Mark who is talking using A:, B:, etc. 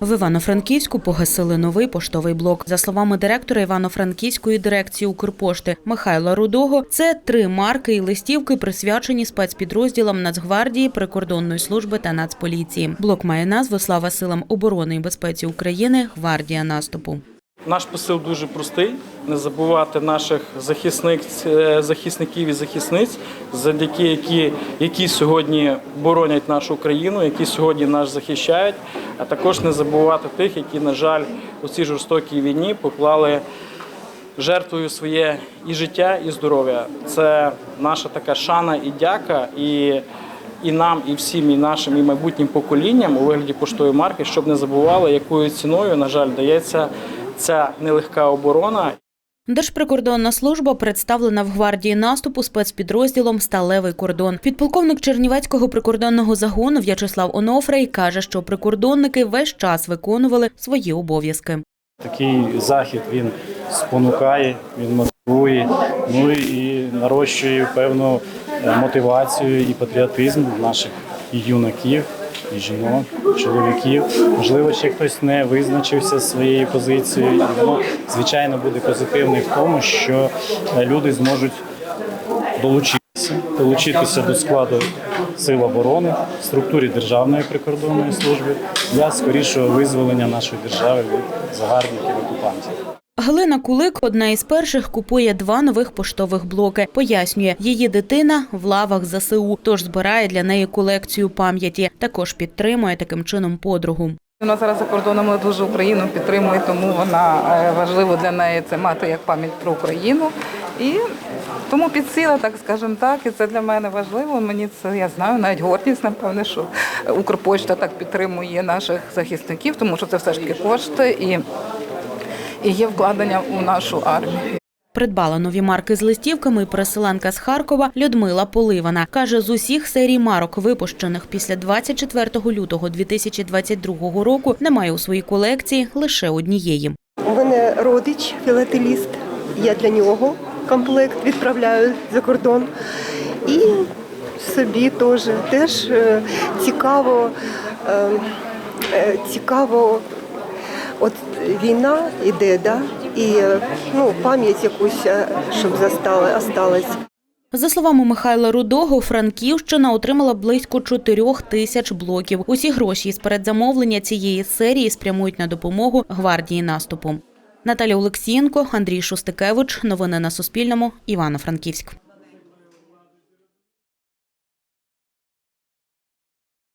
A: В Івано-Франківську погасили новий поштовий блок. За словами директора Івано-Франківської дирекції Укрпошти Михайла Рудого, це три марки і листівки, присвячені спецпідрозділам Нацгвардії, прикордонної служби та Нацполіції. Блок має назву Слава силам оборони і безпеці України. Гвардія наступу.
B: Наш посил дуже простий: не забувати наших захисник, е, захисників і захисниць, завдяки які, які сьогодні боронять нашу країну, які сьогодні нас захищають, а також не забувати тих, які, на жаль, у цій жорстокій війні поклали жертвою своє і життя, і здоров'я. Це наша така шана і дяка. І і нам, і всім, і нашим, і майбутнім поколінням у вигляді поштової марки, щоб не забували, якою ціною, на жаль, дається ця нелегка оборона.
A: Держприкордонна служба представлена в гвардії наступу спецпідрозділом Сталевий кордон. Підполковник Чернівецького прикордонного загону В'ячеслав Онофрей каже, що прикордонники весь час виконували свої обов'язки.
C: Такий захід він спонукає, він мотивує, ну і нарощує певну е, мотивацію і патріотизм наших юнаків, жінок, чоловіків. Можливо, ще хтось не визначився своєю позицією. І воно, звичайно, буде позитивне в тому, що е, люди зможуть долучитися, долучитися до складу сил оборони в структурі Державної прикордонної служби для скорішого визволення нашої держави від загарбників окупантів.
A: Галина Кулик одна із перших купує два нових поштових блоки. Пояснює, її дитина в лавах ЗСУ, тож збирає для неї колекцію пам'яті. Також підтримує таким чином подругу.
D: Вона зараз за кордоном дуже Україну підтримує, тому вона е, важливо для неї це мати як пам'ять про Україну. І тому підсіла, так скажемо так, і це для мене важливо. Мені це я знаю, навіть гордість, напевне, що Укрпочта так підтримує наших захисників, тому що це все ж таки кошти і, і є вкладення у нашу армію.
A: Придбала нові марки з листівками і переселенка з Харкова Людмила Поливана. Каже, з усіх серій марок, випущених після 24 лютого 2022 року, немає у своїй колекції лише однієї.
E: У мене родич філателіст. Я для нього комплект відправляю за кордон. І собі теж теж е, цікаво, е, е, цікаво, от війна іде, да? і ну, пам'ять якусь, е, щоб застала, осталась.
A: За словами Михайла Рудого, Франківщина отримала близько 4 тисяч блоків. Усі гроші із передзамовлення цієї серії спрямують на допомогу гвардії наступу. Наталя Олексієнко, Андрій Шустикевич. Новини на Суспільному. Івано-Франківськ.